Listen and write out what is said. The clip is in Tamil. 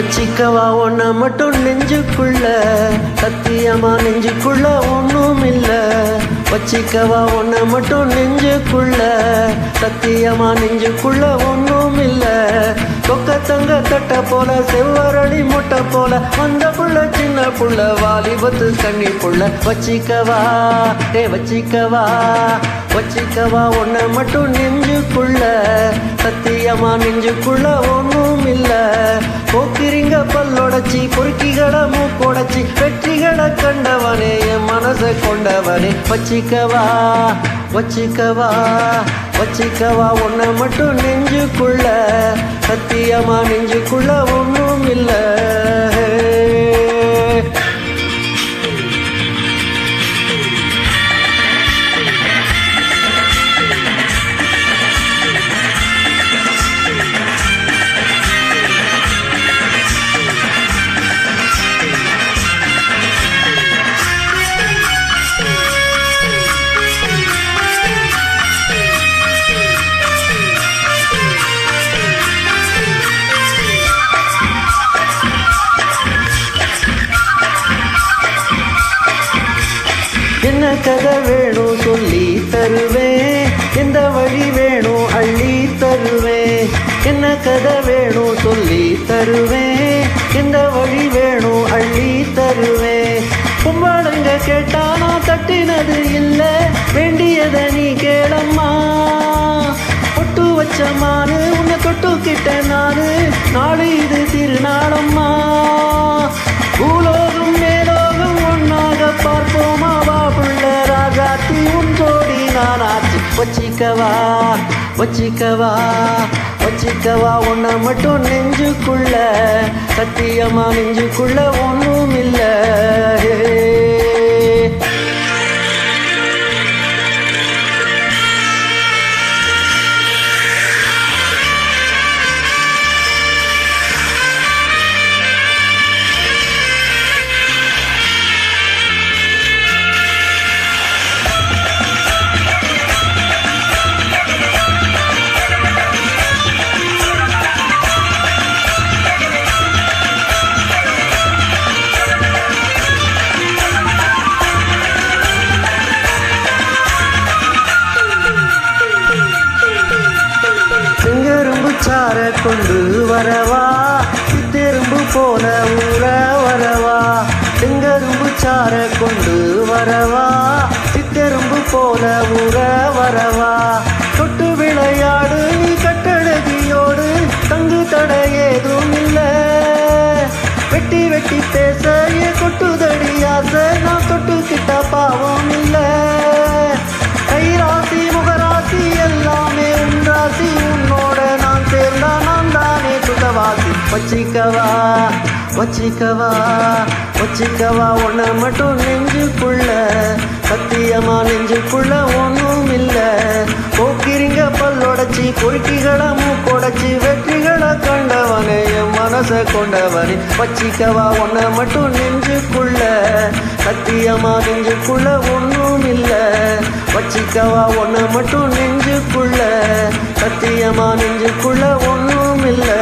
வச்சிக்கவா ஒன்ன மட்டும் நெஞ்சுக்குள்ள. சத்தியமா நெஞ்சுக்குள்ள ஒன்றும் இல்லை வச்சிக்கவா ஒன்ன மட்டும் நெஞ்சுக்குள்ள. சத்தியமா நெஞ்சுக்குள்ள ஒன்றும் இல்லை கொக்க தங்க தட்ட போல செவ்வரளி முட்டை போல அந்த புள்ள சின்ன புள்ள வாலிபத்து கண்ணி புள்ள. வச்சிக்கவா ஏ வச்சிக்கவா. வச்சிக்கவா ஒன்ன மட்டும் நெஞ்சுக்குள்ள. சத்தியமா நெஞ்சுக்குள்ள ஒன்றும் இல்ல. போக்கிரிங்க பல்லொடச்சி பொறுக்கிகளை மூக்கொடச்சி வெற்றிகளை கண்டவனே என் மனசை கொண்டவனே. வச்சிக்கவா வச்சிக்கவா வச்சிக்கவா ஒன்ன மட்டும் நெஞ்சுக்குள்ள. சத்தியமா நெஞ்சுக்குள்ள கதை வேணும் சொல்லி தருவேன் எந்த வழி வேணும் அள்ளி தருவேன் என்ன கதை வேணும் சொல்லி தருவேன் எந்த வழி வேணும் அள்ளி தருவேன் கும்பாடுங்க கேட்டா நான் தட்டினது இல்லை. வேண்டியதை நீ கேளம்மா. பொட்டு வச்ச மாறு உன்னை தொட்டுக்கிட்ட நானு. நாடு இது திருநாளம்மா. வச்சிக்கவா வச்சிக்கவா வச்சிக்கவா. உன்னை மட்டும் நெஞ்சுக்குள்ள சத்தியமா நெஞ்சுக்குள்ள ஒன்றும் இல்லை செங்கரும்பு சார கொண்டு வரவா? சித்தெரும்பு போல ஊற வரவா? செங்கரும்பு சார கொண்டு வரவா? சித்தெரும்பு போல ஊற வரவா? தொட்டு விளையாடு நீ கட்டழகியோடு தங்கு தட ஏதும் இல்லை. வெட்டி வெட்டி பேச ஏ கொட்டுதடி ஆசை நான் தொட்டுக்கிட்ட பாவம் இல்லை. வச்சிக்கவா வச்சிக்கவா வச்சிக்கவா. உன்னை மட்டும் நெஞ்சுக்குள்ள சத்தியமா நெஞ்சுக்குள்ள ஒன்றும் இல்லை போக்கிரிங்க பல்லொடச்சி பொறுக்கிகளை மூக்கொடச்சி வெற்றிகளை கண்டவனே என் மனசை கொண்டவனே. வச்சிக்கவா உன்னை மட்டும் நெஞ்சுக்குள்ள சத்தியமா நெஞ்சுக்குள்ள ஒன்றும் இல்லை வச்சிக்கவா உன்னை மட்டும் நெஞ்சுக்குள்ள சத்தியமா நெஞ்சுக்குள்ள ஒன்றும் இல்லை